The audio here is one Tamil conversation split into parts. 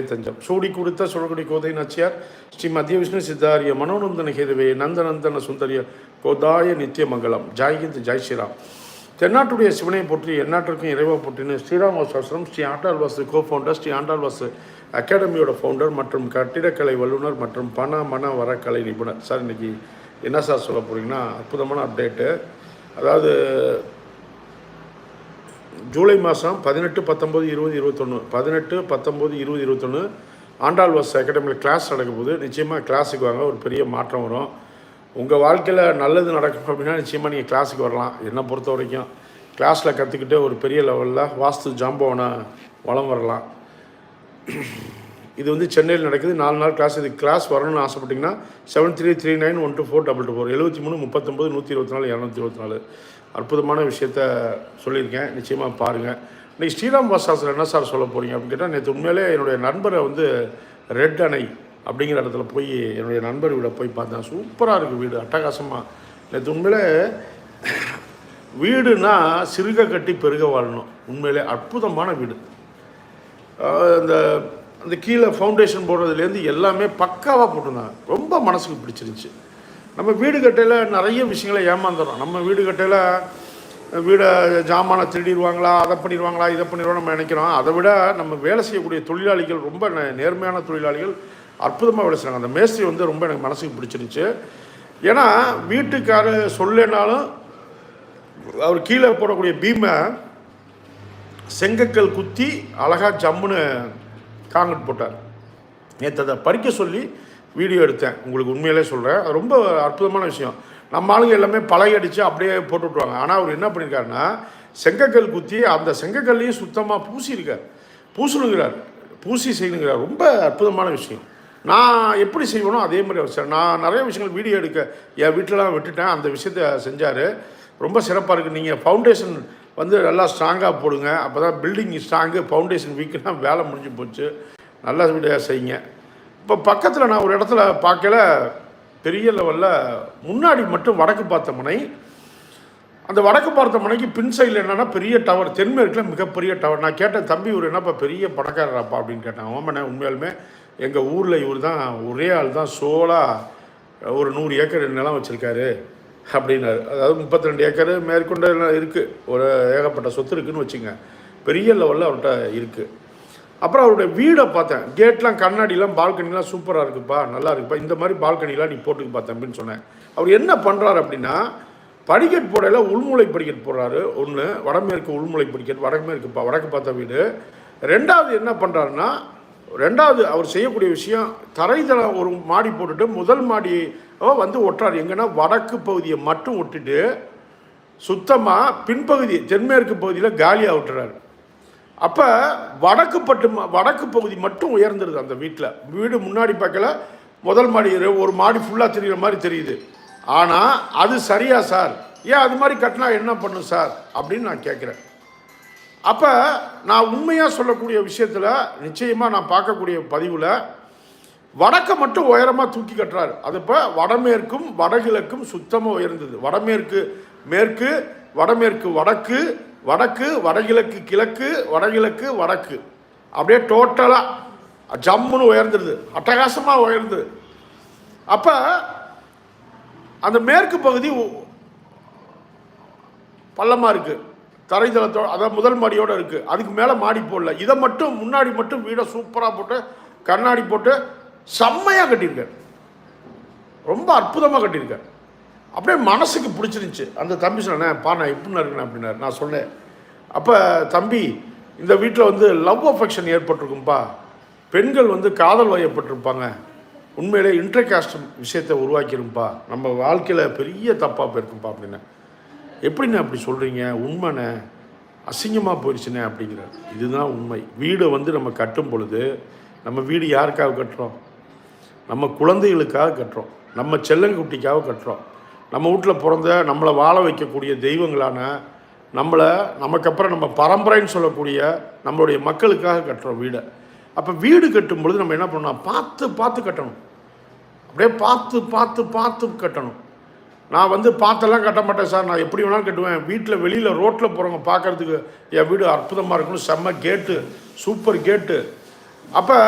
தஞ்சம் சூடி கொடுத்த சுழகுடி கோதை நச்சியார் ஸ்ரீ மத்திய விஷ்ணு சித்தாரிய மனோநந்தன ஹேதுவே நந்தநந்தன சுந்தரிய கோதாய நித்திய மங்களம். ஜாய்கிந்த் ஜெய் ஸ்ரீராம். தென்னாட்டுடைய சிவனை போற்றி எந்நாட்டிற்கும் இறைவா போற்றின்னு ஸ்ரீராம் வாசாஸ்திரம் ஸ்ரீ ஆண்டாள் வாசு கோ ஃபவுண்டர் ஸ்ரீ ஆண்டால் வாசு அகாடமியோட ஃபவுண்டர் மற்றும் கட்டிடக்கலை வல்லுநர் மற்றும் பண மன வரக்கலை நிபுணர். சார் இன்னைக்கு என்ன சார் சொல்ல போகிறீங்கன்னா அற்புதமான அப்டேட்டு அதாவது ஜூலை மாதம் பதினெட்டு பத்தொம்போது இருபது இருபத்தொன்று பதினெட்டு பத்தொம்போது இருபது இருபத்தொன்று ஆண்டாள் வாஸ் அகாடமியில் கிளாஸ் நடக்கும் போது நிச்சயமாக கிளாஸுக்கு வாங்க ஒரு பெரிய மாற்றம் வரும். உங்கள் வாழ்க்கையில் நல்லது நடக்கும் அப்படின்னா நிச்சயமாக நீங்கள் கிளாஸுக்கு வரலாம். என்னை பொறுத்த வரைக்கும் கிளாஸில் கற்றுக்கிட்டு ஒரு பெரிய லெவலில் வாஸ்து ஜாம்பவனை வளம் வரலாம். இது வந்து சென்னையில் நடக்குது. நாலு நாள் கிளாஸ் இது கிளாஸ் வரணும்னு ஆசைப்பட்டிங்கன்னா seven three three nine one two four double two four எழுபத்தி மூணு முப்பத்தொம்பது நூற்றி இருபத்தி நாலு இரநூத்தி இருபத்தி நாலு. அற்புதமான விஷயத்த சொல்லியிருக்கேன். நிச்சயமாக பாருங்கள் இன்றைக்கி ஸ்ரீராம் வாசாசில் என்ன சார் சொல்ல போகிறீங்க அப்படின்னு கேட்டால் நேற்று உண்மையிலே என்னுடைய நண்பரை வந்து ரெட் அணை அப்படிங்கிற இடத்துல போய் என்னுடைய நண்பர் வீட போய் பார்த்தேன். சூப்பராக இருக்குது வீடு. அட்டகாசமாக நேற்று உண்மையிலே வீடுனா சிறுக கட்டி பெருக வாழணும். உண்மையிலே அற்புதமான வீடு. அந்த அந்த கீழே ஃபவுண்டேஷன் போடுறதுலேருந்து எல்லாமே பக்காவாக போட்டிருந்தாங்க. ரொம்ப மனசுக்கு பிடிச்சிருந்துச்சு. நம்ம வீடு கட்டையில் நிறைய விஷயங்களை ஏமாந்துடுறோம் நம்ம வீடு கட்டையில் வீடை ஜாமானை திருடிடுவாங்களா அதை பண்ணிடுவாங்களா இதை பண்ணிடுவோம் நம்ம நினைக்கிறோம். அதை விட நம்ம வேலை செய்யக்கூடிய தொழிலாளிகள் ரொம்ப நே- நேர்மையான தொழிலாளிகள் அற்புதமாக வேலை செய்கிறாங்க அந்த மேஸ்திரி வந்து ரொம்ப எனக்கு மனசுக்கு பிடிச்சிருந்துச்சு. ஏன்னா வீட்டுக்கார சொல்லனாலும் அவர் கீழே போடக்கூடிய பீமை செங்கக்கல் குத்தி அழகாக ஜம்முன்னு காங்கிரட் போட்டார். நேற்று அதை பறிக்க சொல்லி வீடியோ எடுத்தேன். உங்களுக்கு உண்மையிலே சொல்கிறேன் அது ரொம்ப அற்புதமான விஷயம். நம்ம ஆளுங்க எல்லாமே பழகடிச்சு அடித்து அப்படியே போட்டு விட்ருவாங்க ஆனால் அவர் என்ன பண்ணியிருக்காருன்னா செங்கக்கல் குத்தி அந்த செங்கக்கல்லையும் சுத்தமாக பூசியிருக்கார். பூசணுங்கிறார். பூசி செய்யணுங்கிறார். ரொம்ப அற்புதமான விஷயம். நான் எப்படி செய்வேனோ அதே மாதிரி சார். நான் நிறைய விஷயங்கள் வீடியோ எடுக்க என் வீட்டிலலாம் விட்டுட்டேன். அந்த விஷயத்த செஞ்சார். ரொம்ப சிறப்பாக இருக்குது நீங்கள் ஃபவுண்டேஷன் வந்து நல்லா ஸ்ட்ராங்காக போடுங்க. அப்போ தான் பில்டிங் ஸ்ட்ராங்கு ஃபவுண்டேஷன் வீக்குனா வேலை முடிஞ்சு போச்சு. நல்லா வீடியோ செய்யுங்க இப்போ பக்கத்தில் நான் ஒரு இடத்துல பார்க்கல பெரிய லெவலில் முன்னாடி மட்டும் வடக்கு பார்த்த முனை. அந்த வடக்கு பார்த்த முனைக்கு பின் சைடில் என்னென்னா பெரிய டவர் தென்மேற்கில் மிகப்பெரிய டவர் நான் கேட்டேன் தம்பி ஊர் என்னப்பா பெரிய பணக்காரராப்பா? அப்படின்னு கேட்டேன். ஆமாண்ணே உண்மையாலுமே எங்கள் ஊரில் இவர் தான் ஒரே ஆள் தான் சோலாக ஒரு நூறு ஏக்கர் நிலம் வச்சுருக்காரு அப்படின்னாரு. அதாவது முப்பத்தி ரெண்டு ஏக்கர் மேற்கொண்ட இருக்குது ஒரு ஏகப்பட்ட சொத்து இருக்குன்னு வச்சுங்க. பெரிய லெவலில் அவர்கிட்ட இருக்குது அப்புறம் அவருடைய வீடை பார்த்தேன். கேட்லாம் கண்ணாடிலாம் பால்கனிலாம் சூப்பராக இருக்குப்பா நல்லா இருக்குப்பா இந்த மாதிரி பால்கனிலாம் நீ போட்டுக்கு பார்த்தேன் அப்படின்னு சொன்னேன். அவர் என்ன பண்ணுறாரு அப்படின்னா படிக்கட் போடையில் உள்முளை படிக்கட் போடுறாரு. ஒன்று வடமேற்கு உள்முளை படிக்கட் வடமேற்கு வடக்கு பார்த்த வீடு. ரெண்டாவது என்ன பண்ணுறாருன்னா ரெண்டாவது அவர் செய்யக்கூடிய விஷயம் தரைதளம் ஒரு மாடி போட்டுட்டு முதல் மாடி வந்து ஒட்டுறாரு. எங்கன்னா வடக்கு பகுதியை மட்டும் ஒட்டிட்டு சுத்தமாக பின்பகுதி தென்மேற்கு பகுதியில் காலியாக விட்டுறாரு அப்போ வடக்கு பட்டு ம- வடக்கு பகுதி மட்டும் உயர்ந்துருது அந்த வீட்டில் வீடு முன்னாடி பார்க்கல முதல் மாடி ஒரு மாடி ஃபுல்லாக தெரியுற மாதிரி தெரியுது. ஆனால் அது சரியா சார். ஏன் அது மாதிரி கட்டினா என்ன பண்ணும் சார்? அப்படின்னு நான் கேட்குறேன் அப்போ நான் உண்மையாக சொல்லக்கூடிய விஷயத்தில் நிச்சயமாக நான் பார்க்கக்கூடிய பதிவில் வடக்கை மட்டும் உயரமாக தூக்கி கட்டுறாரு. அது இப்போ வடமேற்கும் வடகிழக்கும் சுத்தமாக உயர்ந்தது. வடமேற்கு மேற்கு வடமேற்கு வடக்கு வடக்கு வடகிழக்கு கிழக்கு வடகிழக்கு வடக்கு. அப்படியே டோட்டலாக ஜம்முன்னு உயர்ந்துடுது அட்டகாசமாக உயர்ந்து. அப்போ அந்த மேற்கு பகுதி பள்ளமாக இருக்குது தரைதளத்தோட அதான் முதல் மாடியோடு இருக்குது அதுக்கு மேலே மாடி போடல. இதை மட்டும் முன்னாடி மட்டும் வீடை சூப்பராக போட்டு கண்ணாடி போட்டு செம்மையாக கட்டியிருக்கேன் ரொம்ப அற்புதமாக கட்டியிருக்கேன் அப்படியே மனசுக்கு பிடிச்சிருந்துச்சு. அந்த தம்பி சொன்னேன் பா நான் இப்படின்னு இருக்கேன்? அப்படின்னாரு. நான் சொன்னேன் அப்போ தம்பி இந்த வீட்டில் வந்து லவ் அஃபெக்ஷன் ஏற்பட்டிருக்கும்பா. பெண்கள் வந்து காதல் வயப்பட்டிருப்பாங்க. உண்மையிலே இன்டர்காஸ்ட் விஷயத்தை உருவாக்கிரும்பா. நம்ம வாழ்க்கையில் பெரிய தப்பாக போயிருக்கும்பா அப்படின்னு எப்படிண்ணே அப்படி சொல்கிறீங்க உண்மைண்ணே. அசிங்கமாக போயிடுச்சுண்ணே அப்படிங்கிறார். இதுதான் உண்மை. வீடை வந்து நம்ம கட்டும் பொழுது நம்ம வீடு யாருக்காக கட்டுறோம்? நம்ம குழந்தைகளுக்காக கட்டுறோம். நம்ம செல்லங்குட்டிக்காக கட்டுறோம். நம்ம வீட்டில் பிறந்த நம்மளை வாழ வைக்கக்கூடிய தெய்வங்களான நம்மளை நமக்கப்புறம் நம்ம பரம்பரைன்னு சொல்லக்கூடிய நம்மளுடைய மக்களுக்காக கட்டுறோம் வீடை. அப்போ வீடு கட்டும் பொழுது நம்ம என்ன பண்ணணும்? பார்த்து பார்த்து கட்டணும். அப்படியே பார்த்து பார்த்து பார்த்து கட்டணும். நான் வந்து பார்த்தெல்லாம் கட்ட மாட்டேன் சார். நான் எப்படி வேணாலும் கட்டுவேன். வீட்டில் வெளியில் ரோட்டில் போகிறவங்க பார்க்கறதுக்கு என் வீடு அற்புதமாக இருக்கணும் செம்ம கேட்டு சூப்பர் கேட்டு அப்போ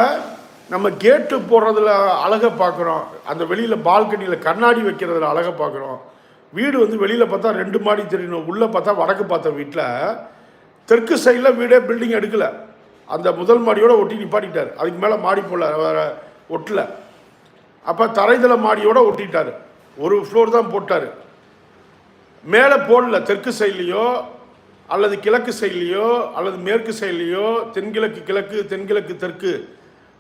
நம்ம கேட்டு போடுறதுல அழகை பார்க்குறோம். அந்த வெளியில் பால்கனியில் கண்ணாடி வைக்கிறதுல அழகை பார்க்குறோம். வீடு வந்து வெளியில் பார்த்தா ரெண்டு மாடி தெரியணும் உள்ளே பார்த்தா வடக்கு பார்த்த வீட்டில் தெற்கு சைடில் வீடே பில்டிங் எடுக்கலை. அந்த முதல் மாடியோட ஒட்டி நிப்பாட்டிட்டார். அதுக்கு மேலே மாடி போடல வேற ஒட்டல. அப்போ தரைதள மாடியோடு ஒட்டிட்டார். ஒரு ஃப்ளோர் தான் போட்டார். மேலே போடல தெற்கு சைட்லேயோ அல்லது கிழக்கு சைட்லேயோ அல்லது மேற்கு சைட்லேயோ தென்கிழக்கு கிழக்கு தென்கிழக்கு தெற்கு.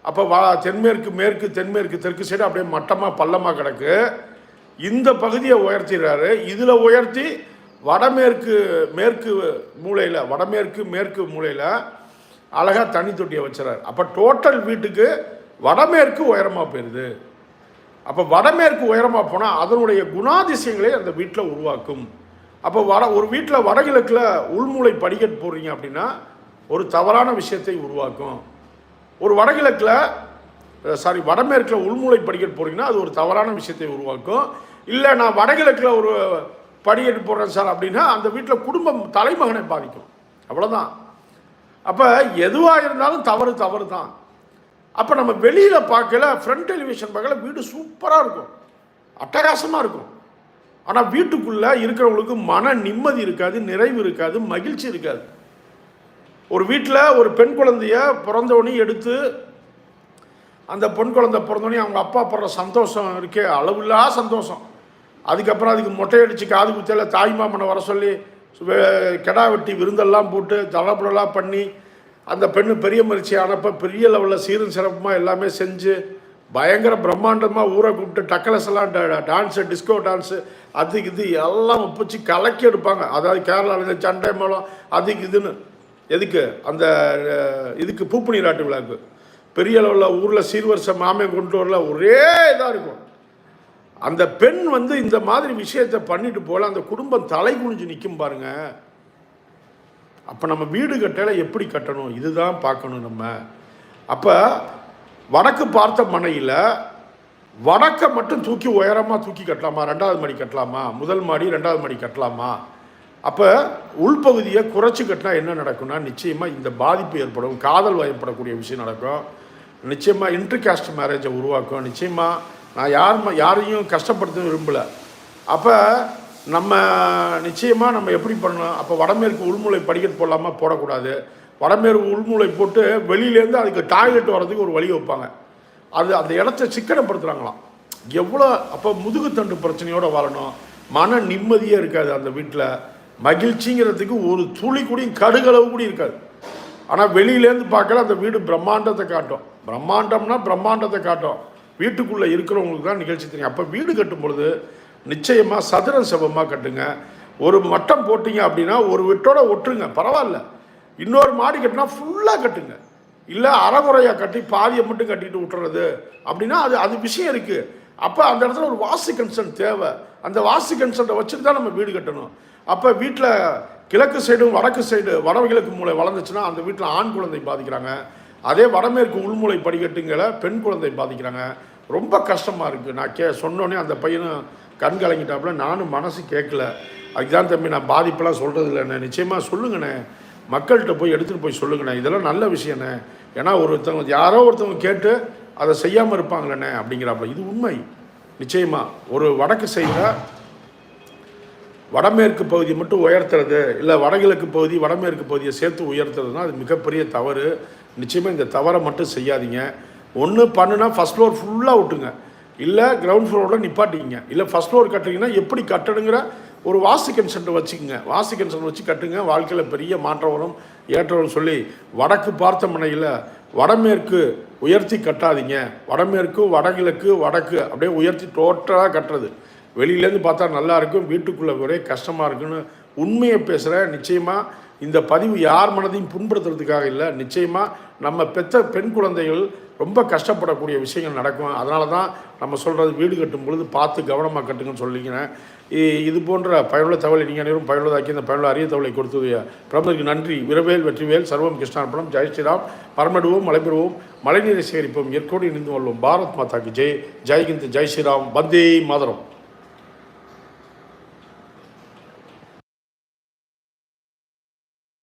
அப்போ வா தென்மேற்கு மேற்கு தென்மேற்கு தெற்கு சைடு அப்படியே மட்டமாக பள்ளமாக கிடக்கு. இந்த பகுதியை உயர்த்திடுறாரு. இதில் உயர்த்தி வடமேற்கு மேற்கு மூலையில் வடமேற்கு மேற்கு மூலையில் அழகாக தண்ணி தொட்டியை வச்சுறாரு அப்போ டோட்டல் வீட்டுக்கு வடமேற்கு உயரமாக போயிடுது அப்போ வடமேற்கு உயரமாக போனால் அதனுடைய குணாதிசயங்களை அந்த வீட்டில் உருவாக்கும். அப்போ வட ஒரு வீட்டில் வடகிழக்கில் உள்மூளை படிக்கட்டு போடுறீங்க அப்படின்னா ஒரு தவறான விஷயத்தை உருவாக்கும். ஒரு வடகிழக்கில் சாரி வடமேற்கில் உள்மூளை படிக்கட்டு போகிறீங்கன்னா அது ஒரு தவறான விஷயத்தை உருவாக்கும். இல்லை நான் வடகிழக்கில் ஒரு படிக்கட்டு போடுறேன் சார் அப்படின்னா அந்த வீட்டில் குடும்பம் தலைமகனை பாதிக்கும். அவ்வளோதான் அப்போ எதுவாக இருந்தாலும் தவறு தவறு தான். அப்போ நம்ம வெளியில் பார்க்கல ஃப்ரண்ட் டெலிவிஷன் பார்க்கல வீடு சூப்பராக இருக்கும். அட்டகாசமாக இருக்கும். ஆனால் வீட்டுக்குள்ளே இருக்கிறவங்களுக்கு மன நிம்மதி இருக்காது நிறைவு இருக்காது மகிழ்ச்சி இருக்காது. ஒரு வீட்டில் ஒரு பெண் குழந்தைய பிறந்தவொடனே எடுத்து அந்த பெண் குழந்தை பிறந்தோடனே அவங்க அப்பா படுற சந்தோஷம் இருக்கே அளவில்லா சந்தோஷம். அதுக்கப்புறம் அதுக்கு மொட்டையடிச்சு காது குத்தியில் தாய் மாமனை வர சொல்லி கெடா வெட்டி விருந்தெல்லாம் போட்டு தளபுடலாம் பண்ணி அந்த பெண்ணு பெரிய மரிச்சி அனுப்ப பெரிய லெவலில் சீரும் சிறப்புமாக எல்லாமே செஞ்சு பயங்கர பிரம்மாண்டமாக ஊரை கூப்பிட்டு டக்கலஸ் எல்லாம் டான்ஸு டிஸ்கோ டான்ஸு அதுக்கு இது எல்லாம் ஒப்பிச்சு கலக்கி எடுப்பாங்க. அதாவது கேரளாவில் இந்த சண்டை மேளம் அதுக்கு இதுன்னு. எதுக்கு? அந்த இதுக்கு பூப்பணி நாட்டு விழாக்கு பெரிய அளவில் ஊரில் சீர்வரிசை மாமே கொண்டு வரல ஒரே இதாக இருக்கும். அந்த பெண் வந்து இந்த மாதிரி விஷயத்தை பண்ணிட்டு போல அந்த குடும்பம் தலை குனிஞ்சு நிற்கும் பாருங்க. அப்போ நம்ம வீடு கட்டல எப்படி கட்டணும்? இதுதான் பார்க்கணும் நம்ம. அப்போ வடக்கு பார்த்த மனையில் வடக்கை மட்டும் தூக்கி உயரமாக தூக்கி கட்டலாமா? ரெண்டாவது மாடி கட்டலாமா? முதல் மாடி ரெண்டாவது மாடி கட்டலாமா? அப்போ உள்பகுதியை குறைச்சி கட்டினா என்ன நடக்கும்னா நிச்சயமாக இந்த பாதிப்பு ஏற்படும் காதல் வயப்படக்கூடிய விஷயம் நடக்கும் நிச்சயமாக இன்டர்காஸ்ட் மேரேஜை உருவாக்கும் நிச்சயமாக நான் யார் யாரையும் கஷ்டப்படுத்த விரும்பலை. அப்போ நம்ம நிச்சயமாக நம்ம எப்படி பண்ணணும்? அப்போ வடமேற்கு உள்மூலை படிக்கட்டு போடலாமா? போடக்கூடாது. வடமேற்கு உள்மூலை போட்டு வெளியிலேருந்து அதுக்கு டாய்லெட் வர்றதுக்கு ஒரு வழி வைப்பாங்க. அது அந்த இடத்த சிக்கனப்படுத்துகிறாங்களாம் எவ்வளோ அப்போ முதுகுத்தண்டு பிரச்சனையோடு வாழணும். மன நிம்மதியே இருக்காது அந்த வீட்டில். மகிழ்ச்சிங்கிறதுக்கு ஒரு துளி கூடியும் கடுகளவு கூட இருக்காது. ஆனால் வெளியிலேருந்து பார்க்கல அந்த வீடு பிரம்மாண்டத்தை காட்டும். பிரம்மாண்டம்னா பிரம்மாண்டத்தை காட்டும். வீட்டுக்குள்ளே இருக்கிறவங்களுக்கு தான் நிகழ்ச்சி தெரியும். அப்போ வீடு கட்டும் பொழுது நிச்சயமாக சதுர செவமாக கட்டுங்க. ஒரு மட்டம் போட்டீங்க அப்படின்னா ஒரு வீட்டோட ஒட்டுருங்க பரவாயில்ல. இன்னொரு மாடி கட்டினா ஃபுல்லாக கட்டுங்க. இல்லை அறகுறையாக கட்டி பாதியை மட்டும் கட்டிட்டு விட்டுறது அப்படின்னா அது அது விஷயம் இருக்குது அப்போ அந்த இடத்துல ஒரு வாஸ்து கன்சன்ட் தேவை. அந்த வாஸ்து கன்சன்ட்டை வச்சுட்டு தான் நம்ம வீடு கட்டணும். அப்போ வீட்டில் கிழக்கு சைடும் வடக்கு சைடு வடகிழக்கு மூளை வளர்ந்துச்சுன்னா அந்த வீட்டில் ஆண் குழந்தை பாதிக்கிறாங்க. அதே வடமேற்கு உள்மூளை படிக்கட்டுங்களை பெண் குழந்தை பாதிக்கிறாங்க. ரொம்ப கஷ்டமாக இருக்குது நான் கே சொன்னோன்னே அந்த பையனும் கண் கலங்கிட்டாப்புல. நானும் மனசு கேட்கல. அதுதான் தம்பி நான் பாதிப்பெல்லாம் சொல்கிறது இல்லைண்ணே நிச்சயமாக சொல்லுங்கண்ணே. மக்கள்கிட்ட போய் எடுத்துகிட்டு போய் சொல்லுங்கண்ணே. இதெல்லாம் நல்ல விஷயண்ணே. ஏன்னா ஒருத்தவங்க யாரோ ஒருத்தவங்க கேட்டு அதை செய்யாமல் இருப்பாங்களேண்ணே. அப்படிங்கிறாப்புல. இது உண்மை. நிச்சயமாக ஒரு வடக்கு சைடில் வடமேற்கு பகுதி மட்டும் உயர்த்துறது இல்லை வடகிழக்கு பகுதி வடமேற்கு பகுதியை சேர்த்து உயர்த்துறதுனா அது மிகப்பெரிய தவறு. நிச்சயமாக இந்த தவறை மட்டும் செய்யாதீங்க. ஒன்று பண்ணுனா ஃபஸ்ட் ஃப்ளோர் ஃபுல்லாக விட்டுங்க இல்லை கிரவுண்ட் ஃப்ளோரோட நிப்பாட்டிங்க இல்லை ஃபஸ்ட் ஃப்ளோர் கட்டுறீங்கன்னா எப்படி கட்டணுங்கிற ஒரு வாஸ்து கன்சென்ட் வச்சுக்கோங்க. வாஸ்து கன்சென்ட் வச்சு கட்டுங்க. வாழ்க்கையில் பெரிய மாற்றம் வரும். ஏற்றம் சொல்லி வடக்கு பார்த்த முனையில் வடமேற்கு உயர்த்தி கட்டாதீங்க. வடமேற்கு வடகிழக்கு வடக்கு அப்படியே உயர்த்தி டோட்டலாக கட்டுறது. வெளியிலேருந்து பார்த்தா நல்லா இருக்கும் வீட்டுக்குள்ளே ஒரே கஷ்டமாக இருக்குன்னு உண்மையை பேசுகிறேன் நிச்சயமாக இந்த பதிவு யார் மனதையும் புண்படுத்துறதுக்காக இல்லை. நிச்சயமாக நம்ம பெற்ற பெண் குழந்தைகள் ரொம்ப கஷ்டப்படக்கூடிய விஷயங்கள் நடக்கும். அதனால தான் நம்ம சொல்கிறது வீடு கட்டும் பொழுது பார்த்து கவனமாக கட்டுங்கன்னு சொல்லிக்கிறேன். இது போன்ற பயனுள்ள தகவலை நீங்கள் அனைவரும் பயனுள்ளதாக்கி இந்த பயனுள்ள அரிய தகவலை கொடுத்தது பிரபலருக்கு நன்றி. விரவேல் வெற்றிவேல் சர்வம் கிருஷ்ணார்பணம். ஜெய் ஸ்ரீராம். பரமடுவோம் மலைபெறுவோம். மழைநீரை சேகரிப்போம். இயற்கையோடு இணைந்து கொள்வோம். பாரத் மாதாக்கு ஜெய். ஜெய்ஹிந்த் ஜெய் ஸ்ரீராம். வந்தே மாதரம்.